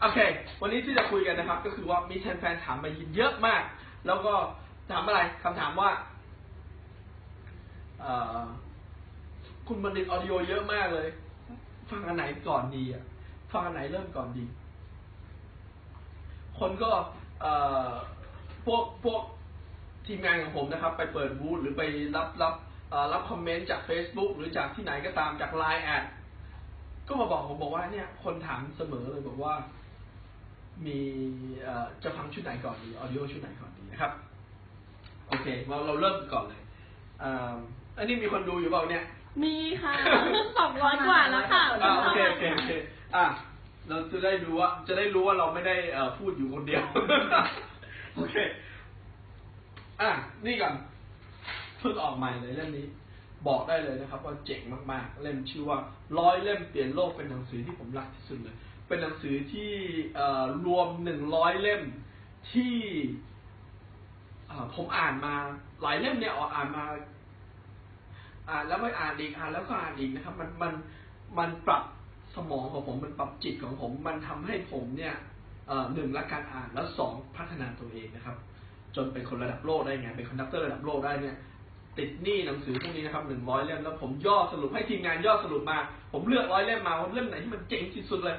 โอเค วันนี้ที่จะคุยกันนะครับ ก็คือว่ามีแฟนๆถามมาเยอะมาก แล้วก็ถามอะไรคำถามว่าอคุณบัณฑิตออดิโอเยอะมากเลย ฟังอันไหนก่อนดีอะ ฟังอันไหนเริ่มก่อนดี คนก็เอพวกพวกทีมงานของผมนะครับ ไปเปิดบูธหรือไปรับรับรับคอมเมนต์จาก Facebook หรือจากที่ไหนก็ตามจาก Line แอด ก็มาบอกผมบอกว่าเนี่ยคนถามเสมอเลยบอกว่า มีเอ่อจะฟังชุดไหนก่อนดีออดิโอชุดไหนก่อนดีนะครับ โอเคเราเราเริ่มก่อนเลยอ่าอันนี้มีคนดูอยู่เปล่าเนี่ย มีค่ะสองร้อยกว่าแล้วค่ะอ่าโอเคโอเคโอเคอะเราจะได้ดูว่าจะได้รู้ว่าเราไม่ได้เอ่อพูดอยู่คนเดียว โอเค อะ นี่ก่อนเพิ่งออกใหม่เลยเล่มนี้ บอกได้เลยนะครับ ว่าเจ๋งมากๆ เล่มชื่อว่าร้อยเล่มเปลี่ยนโลกเป็นหนังสือที่ผมรักที่สุดเลย เป็นหนังสือที่รวมหนึ่งร้อยเล่มที่ผมอ่านมาหลายเล่มเนี่ยอ่านมาอ่านแล้วไม่อ่านอีกอ่านแล้วก็อ่านอีกนะครับ มันมันมันปรับสมองของผมมันปรับจิตของผม มันทำให้ผมเนี่ยหนึ่งละการอ่านแล้วสองพัฒนาตัวเองนะครับ จนเป็นคนระดับโลกได้ไงเป็นคอนดักเตอร์ระดับโลกได้เนี่ย ติดหนี้หนังสือพวกนี้นะครับหนึ่งร้อยเล่มแล้วผมย่อสรุปให้ทีมงานย่อสรุปมา ผมเลือกร้อยเล่มมาว่าเล่มไหนที่มันเจ๋งที่สุดเลย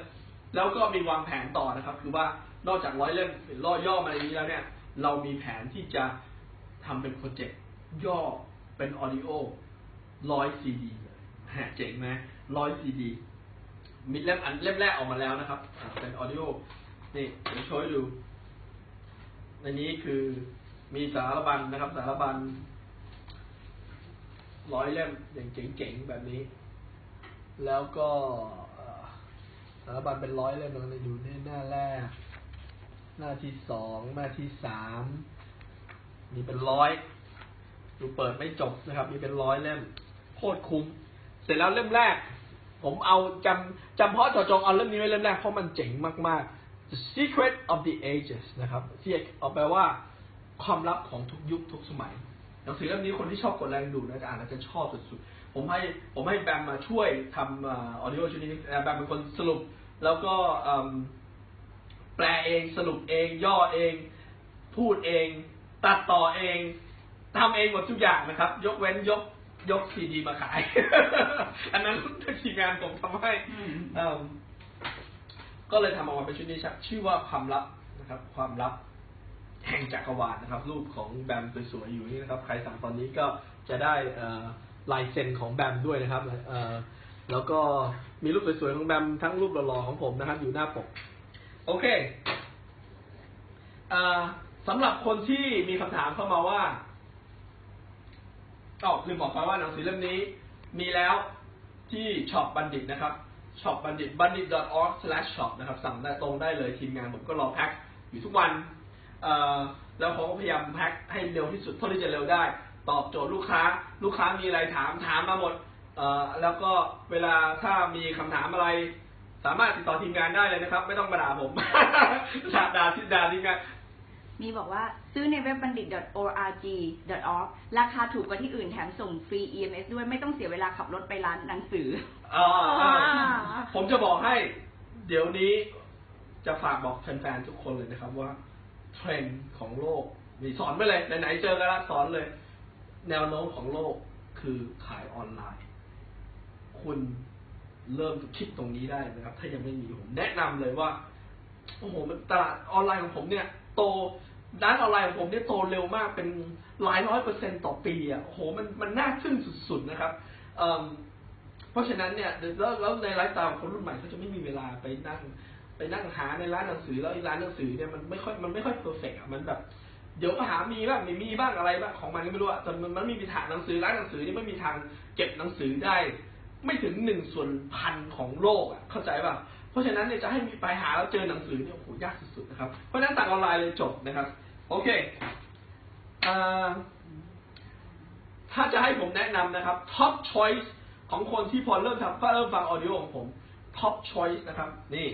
แล้วก็มีวางแผนต่อนะครับ คือว่านอกจากร้อยเล่มล่อย่อมาอย่างนี้แล้วเนี่ย เรามีแผนที่จะทำเป็นโปรเจกต์ย่อเป็นออดิโอร้อยซีดีเลยเจ๋งไหมร้อยซีดีมีเล่มอันเล่มแรกออกมาแล้วนะครับ เป็นออดิโอนี่เดี๋ยวโชว์ดูในนี้คือมีสารบัญนะครับ สารบัญ ร้อยเล่มอย่างเจ๋งๆแบบนี้ แล้วก็สารบัญเป็นร้อยเล่มเราจะอยู่ในหน้าแรก หน้าที่สองหน้าที่สามมีเป็นร้อยดูเปิดไม่จบนะครับ มีเป็นร้อยเล่มโคตรคุ้ม เสร็จแล้วเล่มแรก ผมเอาจำจำเพาะจาะจงเอาเล่มนี้ไว้เล่มแรกเพราะมันเจ๋งมากๆ The Secret of the Ages นะครับที่เอาแปลว่าความลับของทุกยุคทุกสมัย นังสือเล่มนี้คนที่ชอบกดแรงดูดนะจะอ่านแล้วจะชอบสุดๆ ผมให้ผมให้แบมมาช่วยทำออดิโอชุดนี้แบมเป็นคนสรุป แล้วก็เอิ่มแปลเองสรุปเองย่อเอง พูดเอง ตัดต่อเองทำเองหมดทุกอย่างนะครับ ยกเว้นยกยกซีดีมาขาย อันนั้นทีมงานผมทำให้เอิ่มก็เลยทำออกมาเป็นชุดนี้ชื่อว่าความลับนะครับ ความลับ แห่งจักรวาลนะครับ รูปของแบมสวยๆอยู่นี่นะครับ ใครสั่งตอนนี้ก็จะได้ลายเซ็นของแบมด้วยนะครับแล้วก็มีรูปสวยๆของแบมทั้งรูปหล่อๆของผมนะครับ อยู่หน้าปก โอเคอสำหรับคนที่มีคำถามเข้ามาว่าอ๋อลืมบอกไปว่าหนังสือเล่มนี้ มีแล้วที่ช็อปบัณฑิตนะครับช็อปบัณฑิตบัณฑิต .org/shop นะครับ สั่งได้ตรงได้เลยทีมงานผมก็รอแพ็คอยู่ทุกวัน แล้วเขาก็พยายามแพ็คให้เร็วที่สุดเท่าที่จะเร็วได้ ตอบโจทย์ลูกค้า ลูกค้ามีอะไรถามถามมาหมดเอ่อแล้วก็เวลาถ้ามีคำถามอะไร สามารถติดต่อทีมงานได้เลยนะครับ ไม่ต้องมาด่าผมด่าด่าที่ด่าทีมงานมีบอกว่าซื้อในเว็บบัณฑิต .org.org ราคาถูกกว่าที่อื่นแถมส่งฟรี EMS ด้วยไม่ต้องเสียเวลาขับรถไปร้านหนังสืออ่าอ่าอ่าผมจะบอกให้ เดี๋ยวนี้จะฝากบอกแฟนๆทุกคนเลยนะครับว่า เทรนด์ของโลกมีสอนไปเลยไหนๆเจอกันล้วสอนเลย แนวโน้มของโลกคือขายออนไลน์ คุณเริ่มคิดตรงนี้ได้นะครับ ถ้ายังไม่มีผมแนะนำเลยว่าโอ้โหมันตลาดออนไลน์ของผมเนี่ย โตด้านออนไลน์ของผมเนี่ยโตเร็วมากเป็นหลายร้อยเปอร์เซ็นต์ต่อปีอะโอ้โหมันมันน่าทึ่งสุด ๆนะครับเเพราะฉะนั้นเนี่ยแล้วแล้วในไลฟ์สไตล์ของคนรุ่นใหม่เขาจะไม่มีเวลาไปนั่ง ไปนั่งหาในร้านหนังสือแล้วอ้ร้านหนังสือเนี่ยมันไม่ค่อยมันไม่ค่อยเพอร์เฟกต์อะมันแบบเดี๋ยวก็หามีบ้างไม่มีบ้างอะไรบ้างของมันก็ไม่รู้อะแต่มันมันไม่มีทางหนังสือร้านหนังสือนี่ไม่มีทางเก็บหนังสือได้ ไม่ถึงหนึ่งส่วนพันของโลกอะเข้าใจป่ะเพราะฉะนั้นเนี่ยจะให้มีไปหาแล้วเจอหนังสือเนี่ยโอ้โหยากสุดๆนะครับเพราะฉะนั้นสั่งออนไลน์เลยจบนะครับ โอเคอ่าถ้าจะให้ผมแนะนำนะครับ top choice ของคนที่พอเริ่มทำเริ่มฟังออดิโอของผม top choice นะครับ นี่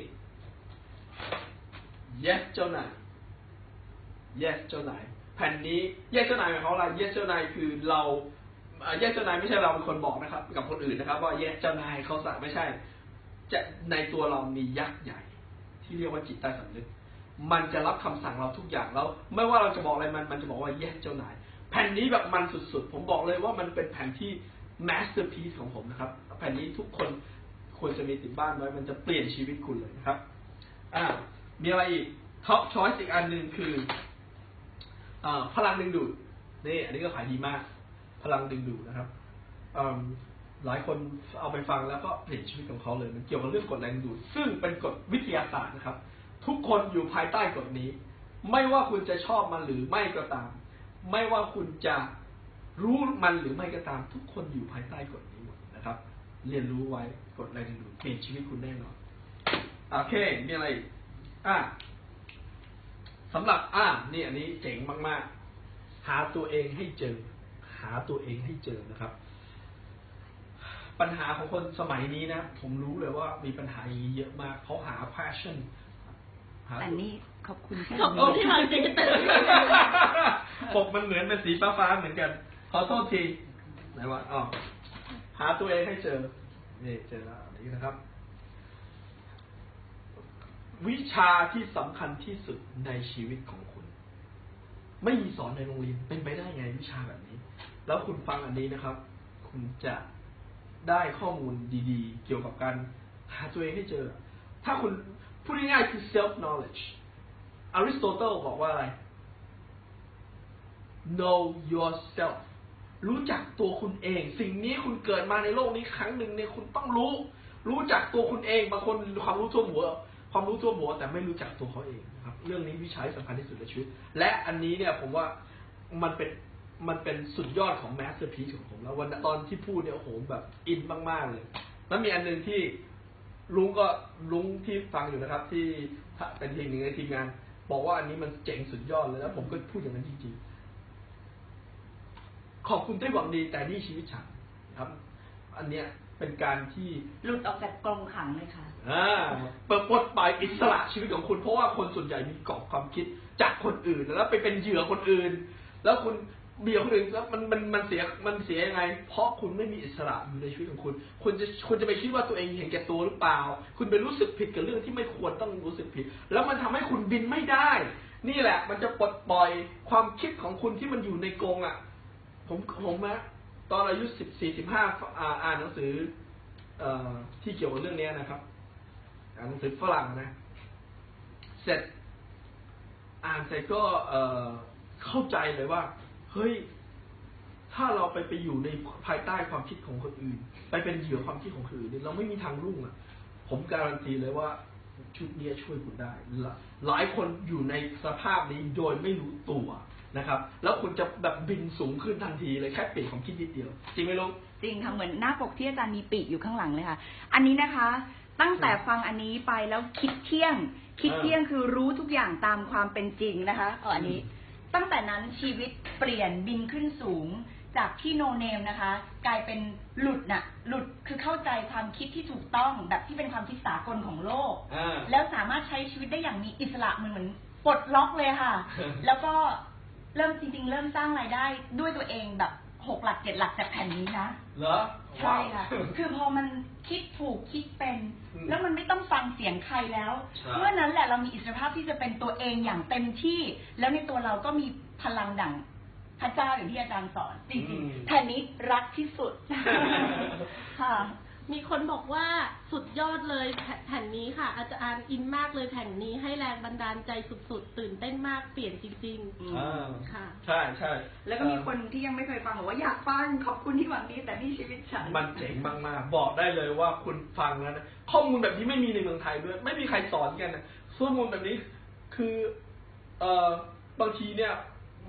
yes เจ้านาย yes เจ้านาย แผ่นนี้ yes เจ้านายหมายความว่าอะไร yes เจ้านายคือเราอ่า yes เจ้านายไม่ใช่เราเป็นคนบอกนะครับ กับคนอื่นนะครับ ว่า yes เจ้านายเขาสั่งไม่ใช่ จะในตัวเรามียักษ์ใหญ่ ที่เรียกว่าจิตใต้สำนึก มันจะรับคำสั่งเราทุกอย่างแล้ว ไม่ว่าเราจะบอกอะไรมันมันจะบอกว่า yes เจ้านาย แผ่นนี้แบบมันสุดๆ ผมบอกเลยว่ามันเป็นแผ่นที่ masterpiece ของผมนะครับ แผ่นนี้ทุกคนควรจะมีติดบ้านไว้มันจะเปลี่ยนชีวิตคุณเลยนะครับอ่า มีอะไรอีก top choice อีกอันหนึ่งคืออพลังดึงดูดนี่อันนี้ก็ขายดีมาก พลังดึงดูดนะครับหลายคนเอาไปฟังแล้วก็เปลี่ยนชีวิตของเขาเลย มันเกี่ยวกับเรื่องกฎแรงดึงดูด ซึ่งเป็นกฎวิทยาศาสตร์นะครับ ทุกคนอยู่ภายใต้กฎนี้ ไม่ว่าคุณจะชอบมันหรือไม่ก็ตาม ไม่ว่าคุณจะรู้มันหรือไม่ก็ตาม ทุกคนอยู่ภายใต้กฎนี้หมดนะครับ เรียนรู้ไว้กฎแรงดึงดูดเปลี่ยนชีวิตคุณแน่นอนโอเคมีอะไรอีก อะสำหรับอ่านี่อันนี้เจ๋งมาก ๆ หาตัวเองให้เจอ หาตัวเองให้เจอนะครับ ปัญหาของคนสมัยนี้นะ ผมรู้เลยว่ามีปัญหาอย่างนี้เยอะมากเขาหา passion หาอันนี้ขอบคุณที่ขอบคุณที่มาเจอเตอร์ปกมันเหมือนเป็นสีฟ้าๆเหมือนกัน ขอโทษทีไหนวะอ๋อหาตัวเองให้เจอนี่เจอแล้วอันนี้นะครับ วิชาที่สำคัญที่สุดในชีวิตของคุณ ไม่มีสอนในโรงเรียนเป็นไปได้ไงวิชาแบบนี้ แล้วคุณฟังอันนี้นะครับ คุณจะได้ข้อมูลดีๆ เกี่ยวกับการหาตัวเองให้เจอ ถ้าคุณพูดง่ายๆคือ self knowledge อริสโตเติลบอกว่าอะไร know yourself รู้จักตัวคุณเอง สิ่งนี้คุณเกิดมาในโลกนี้ครั้งหนึ่งเนี่ยคุณต้องรู้ รู้จักตัวคุณเองบางคนความรู้ทั่วหัว ความรู้ทั่วหัวแต่ไม่รู้จักตัวเขาเองนะครับ เรื่องนี้วิชาที่สำคัญที่สุดในชีวิต และอันนี้เนี่ยผมว่ามันเป็นมันเป็นสุดยอดของแมสเตอร์พีซของผมแล้ววันตอนที่พูดเนี่ยโอ้โหแบบอินมากๆเลย แล้วมีอันหนึ่งที่ลุงก็ลุงที่ฟังอยู่นะครับ ที่เป็นทีมหนึ่งในทีมงาน บอกว่าอันนี้มันเจ๋งสุดยอดเลยแล้วผมก็พูดอย่างนั้นจริงๆ ขอบคุณที่หวังดีแต่นี่ชีวิตฉันครับ อันเนี้ย เป็นการที่หลุดออกจากกรงขังเลยค่ะอ่าเปิดปลดปล่อยอิสระชีวิตของคุณเพราะว่าคนส่วนใหญ่มีกรอบความคิดจากคนอื่น แล้วไปเป็นเหยื่อคนอื่น แล้วคุณเบี่ยคนอื่นแล้วมันมันมันเสียมันเสียยังไง เพราะคุณไม่มีอิสระอยู่ในชีวิตของคุณ คุณจะคุณจะไปคิดว่าตัวเองเห็นแก่ตัวหรือเปล่า คุณไปรู้สึกผิดกับเรื่องที่ไม่ควรต้องรู้สึกผิด แล้วมันทำให้คุณบินไม่ได้ นี่แหละ มันจะปลดปล่อยความคิดของคุณที่มันอยู่ในกรงอะ ผมผมนะ ตอนอายุสิบสี่สิบห้าอ่านหนังสือเอ่อที่เกี่ยวกับเรื่องนี้นะครับ อ่านหนังสือฝรั่งนะ เสร็จ อ่านเสร็จก็เอ่อเข้าใจเลยว่า เฮ้ย ถ้าเราไปไปอยู่ในภายใต้ความคิดของคนอื่น ไปเป็นเหยื่อความคิดของคนอื่นเราไม่มีทางรุ่งอะ ผมการันตีเลยว่าชุดนี้ช่วยคุณได้ หลาหลายคนอยู่ในสภาพนี้โดยไม่รู้ตัว นะครับ แล้วคุณจะแบบบินสูงขึ้นทันทีเลยแค่เปลี่ยนความคิดนิดเดียว จริงไหมลุงจริงค่ะเหมือนหน้าปกที่อาจารย์มีปีกอยู่ข้างหลังเลยค่ะ อันนี้นะคะ ตั้งแต่ฟังอันนี้ไปแล้วคิดเที่ยง คิดเที่ยงคือรู้ทุกอย่างตามความเป็นจริงนะคะเอาอันนี้ ตั้งแต่นั้นชีวิตเปลี่ยนบินขึ้นสูงจากที่โนเนมนะคะ กลายเป็นหลุดน่ะ หลุดคือเข้าใจความคิดที่ถูกต้องแบบที่เป็นความคิดสากลของโลกอ่าแล้วสามารถใช้ชีวิตได้อย่างมีอิสระเหมือนเหมือนปลดล็อกเลยค่ะ แล้วก็ เริ่มจริงๆ เริ่มสร้างรายได้ด้วยตัวเองแบบหกหลักเจ็ดหลักจากแผ่นนี้นะ เหรอใช่ค่ะว้าวคือพอมันคิดถูกคิดเป็นอืมแล้วมันไม่ต้องฟังเสียงใครแล้วใช่เมื่อนั้นแหละเรามีอิสรภาพที่จะเป็นตัวเองอย่างเต็มที่ แล้วในตัวเราก็มีพลังดั่งพระเจ้าอย่างที่อาจารย์สอน จริงๆแผ่นนี้รักที่สุดค่ะ มีคนบอกว่าสุดยอดเลยแผ่นแผ่นนี้ค่ะ อาจารย์อินมากเลยแผ่นนี้ให้แรงบันดาลใจสุดๆ ตื่นเต้นมากเปลี่ยนจริงอ่า ๆค่ะ ใช่ใช่แล้วก็มีคนที่ยังไม่เคยฟังบอกว่าอยากฟังขอบคุณที่หวังดีแต่นี่ชีวิตฉันมันเจ๋งมากๆ บอกได้เลยว่าคุณฟังแล้วนะ ข้อมูลแบบนี้ไม่มีในเมืองไทยด้วย ไม่มีใครสอนกันนะข้อมูลแบบนี้คือ เอ่อบางทีเนี่ย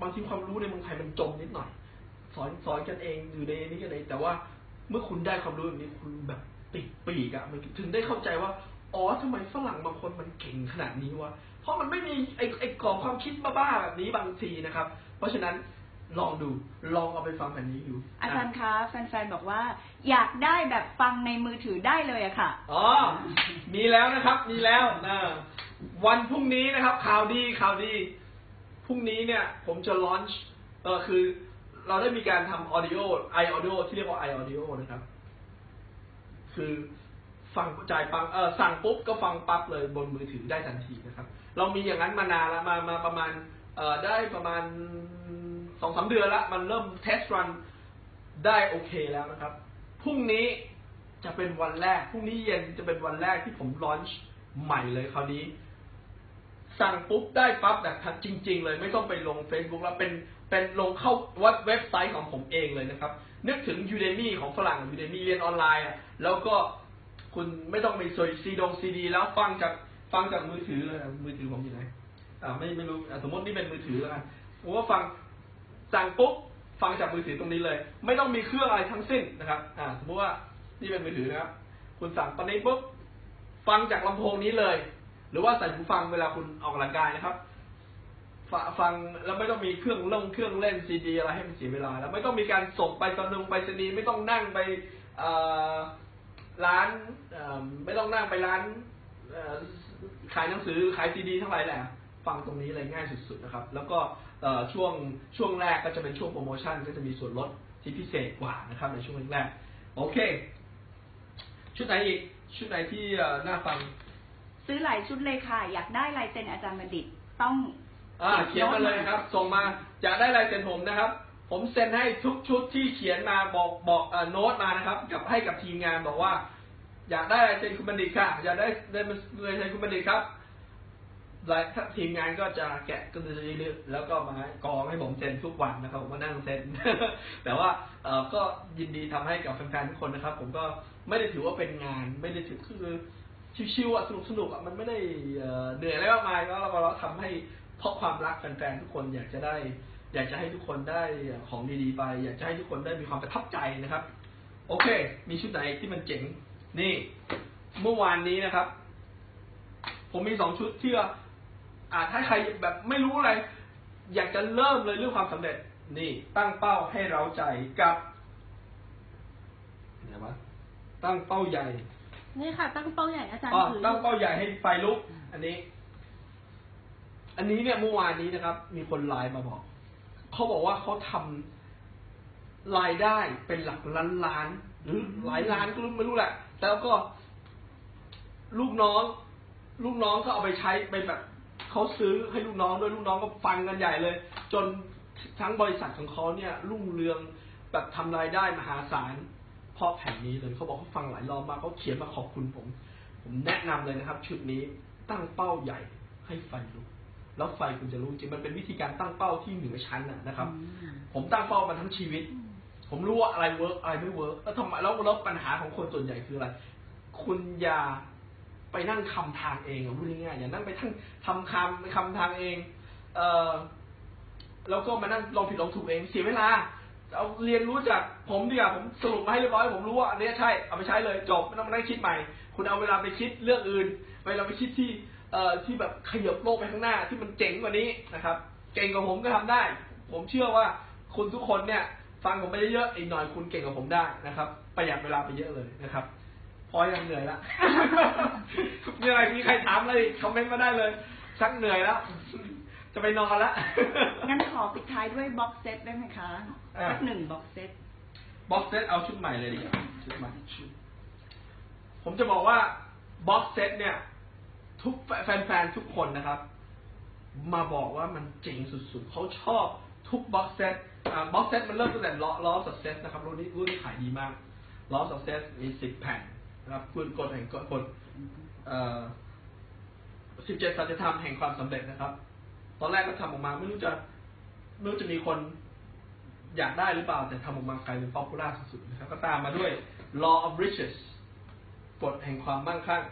บางทีความรู้ในเมืองไทยมันจมนิดหน่อย สอนสอนกันเองอยู่ในนี้กันเองแต่ว่า เมื่อคุณได้ความรู้แบบนี้คุณแบบติดปีกอะมันถึงได้เข้าใจว่า อ๋อทำไมฝรั่งบางคนมันเก่งขนาดนี้วะ เพราะมันไม่มีไอ้ไอ้กรอบความคิดบ้าๆแบบนี้บางทีนะครับ เพราะฉะนั้นลองดูลองเอาไปฟังแผ่นนี้อยู่อาจารย์คะแฟนๆบอกว่า อยากได้แบบฟังในมือถือได้เลยอะค่ะ อ๋อ มีแล้วนะครับ มีแล้วนะวันพรุ่งนี้นะครับข่าวดีข่าวดี พรุ่งนี้เนี่ย ผมจะลอนช์เออคือ เราได้มีการทำออดิโอไอออดิโอที่เรียกว่าไอออดิโอนะครับ คือฟังจ่ายฟังเออสั่งปุ๊บก็ฟังปั๊บเลยบนมือถือได้ทันทีนะครับ เรามีอย่างนั้นมานานล้วมามาประมาณเออได้ประมาณสองสามเดือนละ มันเริ่มเทสรันได้โอเคแล้วนะครับพรุ่งนี้จะเป็นวันแรกพรุ่งนี้เย็นจะเป็นวันแรกที่ผมลอนช์ใหม่เลยคราวนี้ สั่งปุ๊บได้ปั๊บแบบจริง ๆ เลยไม่ต้องไปลง Facebook แล้วเป็น เป็นลงเข้าวัดเว็บไซต์ของผมเองเลยนะครับ นึกถึง Udemy ของฝรั่ง Udemy เรียนออนไลน์อะแล้วก็คุณไม่ต้องไปซอยซีดงซีดี แล้วฟังจากฟังจากมือถือเลยอะมือถือผมอยู่ไหนอ่าไม่ไม่รู้สมมตินี่เป็นมือถือแล้วกันผมว่าฟังสั่งปุ๊บฟังจากมือถือตรงนี้เลย ไม่ต้องมีเครื่องอะไรทั้งสิ้นนะครับอ่าสมมติว่านี่เป็นมือถือนะครับ คุณสั่งตอนนี้ปุ๊บฟังจากลำโพงนี้เลย หรือว่าใส่หูฟังเวลาคุณออกกำลังกายนะครับ ฟ,ฟังแล้วไม่ต้องมีเครื่องเล่นเครื่องเล่นซีดีอะไรให้มันเสียเวลา แล้วไม่ต้องมีการส่งไปตอนนึงไปสนีไม่ต้องนั่งไปร้านไม่ต้องนั่งไปร้านขายหนังสือขายซีดีทั้งหลายแหละฟังตรงนี้เลยง่ายสุดๆนะครับ แล้วก็ช่วงช่วงแรกก็จะเป็นช่วงโปรโมชั่นก็จะมีส่วนลดที่พิเศษกว่านะครับในช่วงแรกโอเค ชุดไหนอีกชุดไหนที่น่าฟัง ซื้อหลายชุดเลยค่ะ อยากได้ลายเซ็นอาจารย์บัณฑิตต้อง อ่าเขียนมาเลยครับ ส่งมาอยากได้ลายเซ็นผมนะครับ ผมเซ็นให้ทุกชุดที่เขียนมาบอกบอกเอ่อโน้ตมานะครับ กับให้กับทีมงานบอกว่า อยากได้ลายเซ็นคุณบัณฑิตค่ะ อยากได้ลายเซ็นคุณบัณฑิตครับลายทีมงานก็จะแกะก็จะเรื่อยๆแล้วก็มากองให้ผมเซ็นทุกวันนะครับผมก็นั่งเซ็น แต่ว่าเออก็ยินดีทำให้กับแฟนๆทุกคนนะครับ ผมก็ไม่ได้ถือว่าเป็นงานไม่ได้ถือคือชิวๆอะสนุกสนุกๆอะมันไม่ได้เอ่อเหนื่อยอะไรมากมายแล้วเราเราทำให้ เพราะความรักแฟนๆทุกคนอยากจะได้ อยากจะให้ทุกคนได้ของดีๆไป อยากจะให้ทุกคนได้มีความประทับใจนะครับ โอเค มีชุดไหนที่มันเจ๋ง นี่ เมื่อวานนี้นะครับ ผมมีสองชุดที่ว่าอ่าถ้าใครแบบไม่รู้อะไร อยากจะเริ่มเลยเรื่องความสำเร็จ นี่ ตั้งเป้าให้เราใจกับไหนวะตั้งเป้าใหญ่ นี่ค่ะ ตั้งเป้าใหญ่อาจารย์อ๋อถือตั้งเป้าใหญ่ให้ไฟลุก อันนี้ อันนี้เนี่ยเมื่อวานนี้นะครับ มีคนไลน์มาบอก เขาบอกว่าเขาทำรายได้เป็นหลักล้านล้าน หรือหลายล้านก็ไม่รู้แหละ แล้วก็ลูกน้อง ลูกน้องก็เอาไปใช้ไปแบบเขาซื้อให้ลูกน้องด้วยลูกน้องก็ฟังกันใหญ่เลย จนทั้งบริษัทของเขาเนี่ยรุ่งเรืองแบบทำรายได้มหาศาลเพราะแผนนี้เลยเขาบอกเขาฟังหลายรอบมากเขาเขียนมาขอบคุณผม ผมแนะนำเลยนะครับ ชุดนี้ตั้งเป้าใหญ่ให้ไฟลุก แล้วไฟคุณจะรู้จริงมันเป็นวิธีการตั้งเป้าที่เหนือชั้นนะนะครับ ผมตั้งเป้ามาทั้งชีวิต ผมรู้ว่าอะไรเวิร์กอะไรไม่เวิร์กแล้วทำไมแล้วแล้วปัญหาของคนส่วนใหญ่คืออะไร คุณอย่าไปนั่งคำทางเองอะพูดง่ายๆอย่านั่งไปทั้งทำคำคำทางเอง เออแล้วก็มานั่งลองผิดลองถูกเองเสียเวลาเอาเรียนรู้จากผมดีกว่าผมสรุปมาให้เรียบร้อยผมรู้ว่าอันเนี้ยใช่เอาไปใช้เลยจบไม่ต้องมานั่งคิดใหม่ คุณเอาเวลาไปคิดเรื่องอื่นเวลาไปคิดที่ เอ่อที่แบบขยับโลกไปข้างหน้าที่มันเจ๋งกว่านี้นะครับ เก่งกว่าผมก็ทำได้ ผมเชื่อว่าคุณทุกคนเนี่ย ฟังผมไปเยอะๆอีกหน่อยคุณเก่งกว่าผมได้นะครับ ประหยัดเวลาไปเยอะเลยนะครับ พอยังเหนื่อยละมีอะไรมีใครถามอะไรคอมเมนต์มาได้เลยชักเหนื่อยแล้วจะไปนอนละงั้นขอปิดท้ายด้วยบ็อกเซตได้ไหมคะอะสักหนึ่งบ็อกเซตบ็อกเซตเอาชุดใหม่เลยดีกว่าชุดใหม่ชุดผมจะบอกว่าบ็อกเซตเนี่ย ทุกแฟนๆ ทุกคนนะครับ มาบอกว่ามันเจ๋งสุดๆ เขาชอบทุกบ็อกเซตบ็อกเซตมันเริ่มตั้งแต่ล้อล้อสักเซตนะครับรุ่นนี้รุ่นขายดีมากล้อสักเซตมีสิบแผ่นนะครับคุณกดแห่งกดสิบเจ็ดสัจธรรมแห่งความสำเร็จนะครับ ตอนแรกก็ทำออกมาไม่รู้จะไม่รู้จะมีคนอยากได้หรือเปล่า แต่ทำออกมากลายเป็นป๊อปปูล่าสุดๆนะครับ ก็ตามมาด้วย law of riches กฎแห่งความมั่งคั่ง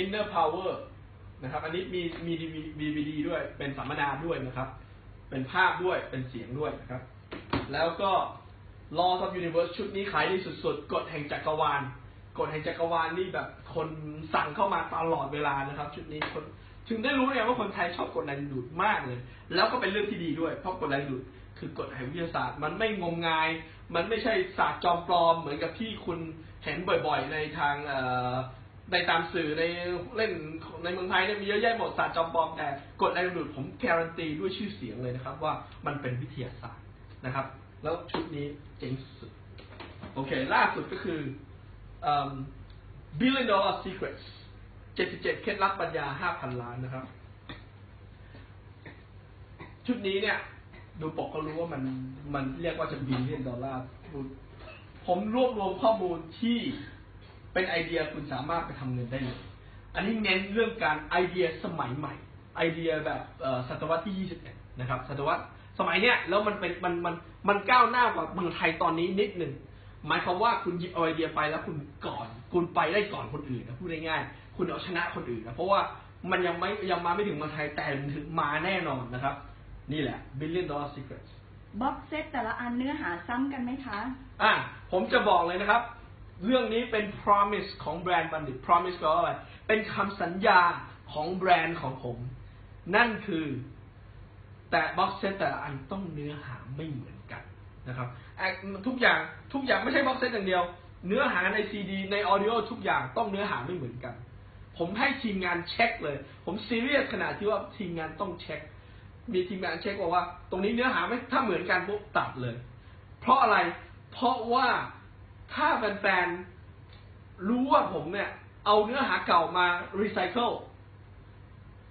inner power นะครับ อันนี้มีมีดีวีดีด้วย เป็นสัมมนาด้วยนะครับ เป็นภาพด้วย เป็นเสียงด้วยนะครับ แล้วก็ law of universe ชุดนี้ขายดีสุดๆ กฎแห่งจักรวาล กฎแห่งจักรวาลนี่แบบคนสั่งเข้ามาตลอดเวลานะครับ ชุดนี้คนถึงได้รู้เนี่ยว่าคนไทยชอบกฎแรงดูดมากเลย แล้วก็เป็นเรื่องที่ดีด้วย เพราะกฎแรงดูดคือกฎแห่งวิทยาศาสตร์ มันไม่งมงาย มันไม่ใช่ศาสตร์จอมปลอมเหมือนกับที่คุณเห็นบ่อยๆ ในทาง ในตามสื่อในเล่นในเมืองไทยเนี่ยมีเยอะแยะหมดศาสตร์จอมปลอมแต่กฎแรงดูดผมการันตีด้วยชื่อเสียงเลยนะครับ ว่ามันเป็นวิทยาศาสตร์นะครับ แล้วชุดนี้เจ๋งสุดโอเค ล่าสุดก็คือเอิ่ม billion dollar secrets 77 เคล็ดลับปัญญา 5,000 ล้านนะครับ ชุดนี้เนี่ย ดูปกก็รู้ว่ามันมันเรียกว่าจะ billion dollar ผมรวบรวมข้อมูลที่ เป็นไอเดียคุณสามารถไปทำเงินได้เลยอันนี้เน้นเรื่องการไอเดียสมัยใหม่ ไอเดียแบบเอ่อศตวรรษที่ 21 นะครับ ศตวรรษสมัยเนี้ยแล้วมันเป็นมันมันมันก้าวหน้ากว่าเมืองไทยตอนนี้นิดหนึ่งหมายความว่าคุณหยิบเอาไอเดียไปแล้วคุณก่อน คุณไปได้ก่อนคนอื่นนะพูดง่ายๆคุณเอาชนะคนอื่นนะเพราะว่ามันยังไม่ยังมาไม่ถึงเมืองไทยแต่มันถึงมาแน่นอนนะครับ นี่แหละ billion dollar secrets บ็อกเซตแต่ละอันเนื้อหาซ้ำกันไหมคะ อะผมจะบอกเลยนะครับ เรื่องนี้เป็น promise ของแบรนด์บัณฑิต promise แปลว่าอะไร เป็นคำสัญญาของแบรนด์ของผม นั่นคือ แต่บ็อกเซตแต่ละอันต้องเนื้อหาไม่เหมือนกันนะครับทุกอย่างทุกอย่างไม่ใช่บ็อกเซตอย่างเดียว เนื้อหาในซีดีในออดิโอทุกอย่างต้องเนื้อหาไม่เหมือนกัน ผมให้ทีมงานเช็คเลย ผมซีเรียสขนาดที่ว่าทีมงานต้องเช็ค มีทีมงานเช็คบอกว่า ตรงนี้เนื้อหาไม่ถ้าเหมือนกันปุ๊บตัดเลย เพราะอะไรเพราะว่า ถ้าแฟนๆรู้ว่าผมเนี่ย เอาเนื้อหาเก่ามารีไซเคิล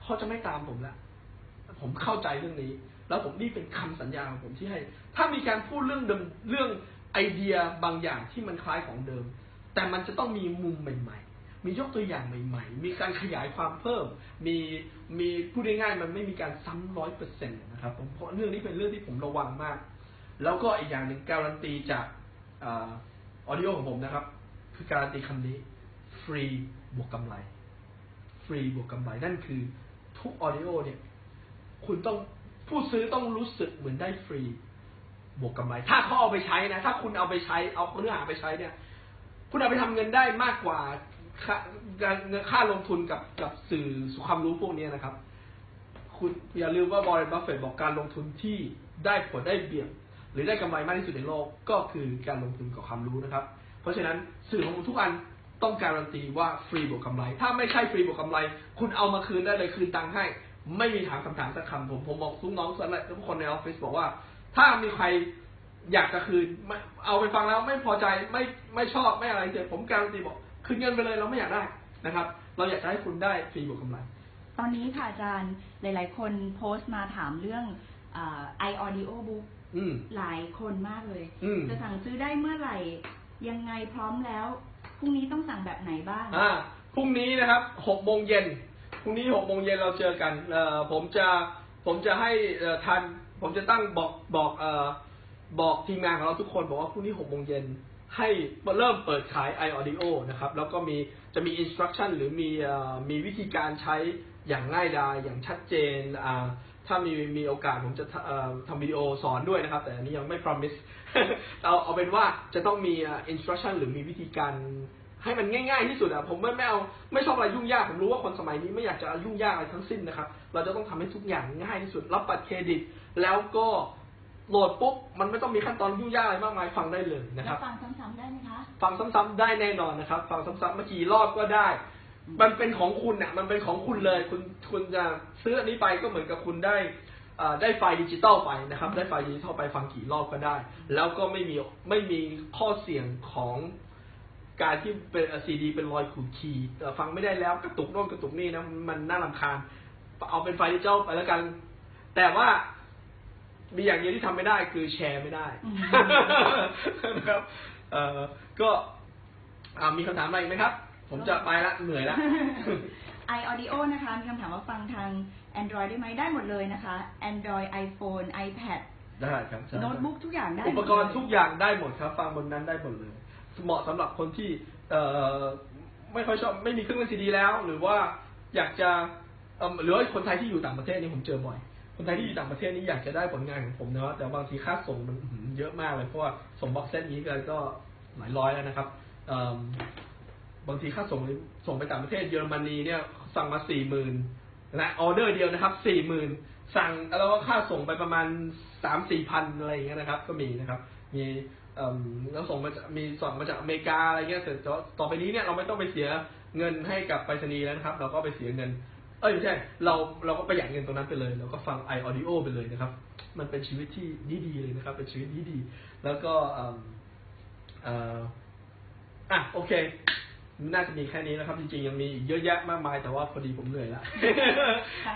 เขาจะไม่ตามผมละผมเข้าใจเรื่องนี้ แล้วผมนี่เป็นคำสัญญาของผมที่ให้ ถ้ามีการพูดเรื่องเดิมเรื่องไอเดียบางอย่างที่มันคล้ายของเดิม แต่มันจะต้องมีมุมใหม่ ๆ มียกตัวอย่างใหม่ ๆ มีการขยายความเพิ่ม มีมีพูดง่ายๆมันไม่มีการซ้ำร้อยเปอร์เซ็นต์นะครับผมเพราะเรื่องนี้เป็นเรื่องที่ผมระวังมาก แล้วก็อีกอย่างหนึ่งการันตีจาก ออดิโอของผมนะครับ คือการันตีคำนี้ ฟรีบวกกำไร ฟรีบวกกำไร นั่นคือทุกออดิโอเนี่ย คุณต้องผู้ซื้อต้องรู้สึกเหมือนได้ฟรีบวกกำไร ถ้าเขาเอาไปใช้นะ ถ้าคุณเอาไปใช้ เอาเนื้อหาไปใช้เนี่ย คุณเอาไปทำเงินได้มากกว่าค่าค่าลงทุนกับกับสื่อความรู้พวกนี้นะครับ คุณอย่าลืมว่าบร r นบัฟเฟตบอกการลงทุนที่ได้ผลได้เบียง หรือได้กำไรมากที่สุดในโลกก็คือการลงทุนกับความรู้นะครับ เพราะฉะนั้นสื่อของทุกอันต้องการันตีว่าฟรีบวกกำไร ถ้าไม่ใช่ฟรีบวกกำไร คุณเอามาคืนได้เลยคืนตังค์ให้ ไม่มีถามคำถามสักคำผมผมบอกทุกน้องทุกคนในออฟฟิศบอกว่า ถ้ามีใครอยากจะคืนเอาไปฟังแล้วไม่พอใจไม่ไม่ชอบไม่อะไรเสร็จผมการันตีบอกคืนเงินไปเลยเราไม่อยากได้นะครับ เราอยากจะให้คุณได้ฟรีบวกกำไร ตอนนี้ค่ะอาจารย์หลาย ๆ คนโพสต์มาถามเรื่องไอออดิโอบุ๊ก อืม หลายคนมากเลย อืม จะสั่งซื้อได้เมื่อไหร่ ยังไงพร้อมแล้วพรุ่งนี้ต้องสั่งแบบไหนบ้าง อ่าพรุ่งนี้นะครับหกโมงเย็นพรุ่งนี้หกโมงเย็นเราเจอกันเอ่อผมจะผมจะให้เอ่อทัน ผมจะตั้งบอกบอกเอ่อบอกทีมงานของเราทุกคนบอกว่าพรุ่งนี้หกโมงเย็นให้เริ่มเปิดขาย iAudio นะครับ แล้วก็มีจะมี instruction หรือมีเอ่อมีวิธีการใช้อย่างง่ายดายอย่างชัดเจนอ่า ถ้ามีมีโอกาสผมจะทำเอ่อทำวิดีโอสอนด้วยนะครับ แต่อันนี้ยังไม่ promise เอาเอาเป็นว่าจะต้องมีเอ่อ instruction หรือมีวิธีการให้มันง่ายๆที่สุดอะผมไม่ไม่เอาไม่ชอบอะไรยุ่งยาก ผมรู้ว่าคนสมัยนี้ไม่อยากจะยุ่งยากอะไรทั้งสิ้นนะครับ เราจะต้องทำให้ทุกอย่างง่ายที่สุด รับบัตรเครดิต แล้วก็โหลดปุ๊บมันไม่ต้องมีขั้นตอนยุ่งยากอะไรมากมายฟังได้เลยนะคแล้รัวบฟังซ้ำๆได้ไหมคะ ฟังซ้ำๆได้แน่นอนนะครับ ฟังซ้ำๆมากี่รอบก็ได้ มันเป็นของคุณเนี่ยมันเป็นของคุณเลย คุณคุณจะซื้ออันนี้ไปก็เหมือนกับคุณได้อ่าได้ไฟล์ดิจิตอลไปนะครับ ได้ไฟล์ดิจิตอลไปฟังกี่รอบก็ได้ แล้วก็ไม่มีไม่มีข้อเสี่ยงของการที่เป็นซีดีเป็นรอยขูดขีดเอ่อฟังไม่ได้แล้วกระตุกโน่นกระตุกนี่นะมันน่ารำคาญ เอาเป็นไฟล์ดิจิตอลไปแล้วกัน แต่ว่ามีอย่างเดียวที่ทำไม่ได้คือแชร์ไม่ได้อืมนะครับเอ่อก็อ่ามีคำถามอะไรอีกไหมครับ ผมจะไปละเหนื่อยละไอออดิโอนะคะ มีคำถามว่าฟังทาง Android ได้ไหมได้หมดเลยนะคะ Android iPhone iPad ได้ครับใช่โน้ตบุ๊กทุกอย่างได้อุปกรณ์ทุกอย่างได้หมดครับ ฟังบนนั้นได้หมดเลย เหมาะสำหรับคนที่เอ่อไม่ค่อยชอบไม่มีเครื่องเล่นซีดีแล้ว หรือว่าอยากจะเอิ่มหรือว่าคนไทยที่อยู่ต่างประเทศนี่ผมเจอบ่อย คนไทยที่อยู่ต่างประเทศนี่อยากจะได้ผลงานของผมนะ แต่บางทีค่าส่งมันอื้อหือเยอะมากเลยเพราะว่าส่งบ็อกเซตนี้กันก็หลายร้อยแล้วนะครับเอิ่ม บางทีค่าส่งส่งไปต่างประเทศเยอรมนีเนี่ยสั่งมาสี่หมื่นและออเดอร์เดียวนะครับสี่หมื่นสั่งแล้วก็ค่าส่งไปประมาณสามสี่พันอะไรอย่างเงี้ยนะครับ ก็มีนะครับ มีเอิ่มแล้วส่งมาจากมีส่งมาจากอเมริกาอะไรเงี้ยแต่ต่อต่อไปนี้เนี่ยเราไม่ต้องไปเสียเงินให้กับไปรษณีย์แล้วนะครับ เราก็ไปเสียเงิน เอ้ยไม่ใช่เราเราก็ประหยัดเงินตรงนั้นไปเลยเราก็ฟัง i audio ไปเลยนะครับ มันเป็นชีวิตที่ดีดีเลยนะครับ เป็นชีวิตที่ดี แล้วก็เอิ่มเอ่ออะโอเค น่าจะมีแค่นี้นะครับ จริงๆยังมีอีกเยอะแยะมากมายแต่ว่าพอดีผมเหนื่อยแล้ว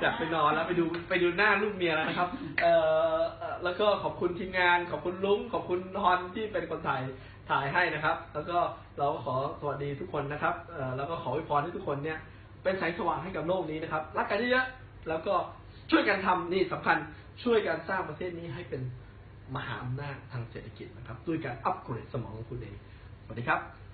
อยากไปนอนแล้วไปดูไปดูหน้าลูกเมียแล้วนะครับเอ่อเอ่อแล้วก็ขอบคุณทีมงาน ขอบคุณลุงขอบคุณฮอนที่เป็นคนถ่ายถ่ายให้นะครับ แล้วก็เราก็ขอสวัสดีทุกคนนะครับเอ่อแล้วก็ขออวยพรให้ทุกคนเนี่ย เป็นแสงสว่างให้กับโลกนี้นะครับรักกันเยอะๆแล้วก็ช่วยกันทำนี่สำคัญช่วยกันสร้างประเทศนี้ให้เป็นมหาอำนาจทางเศรษฐกิจนะครับ ด้วยการอัปเกรดสมองของคุณเองสวัสดีครับ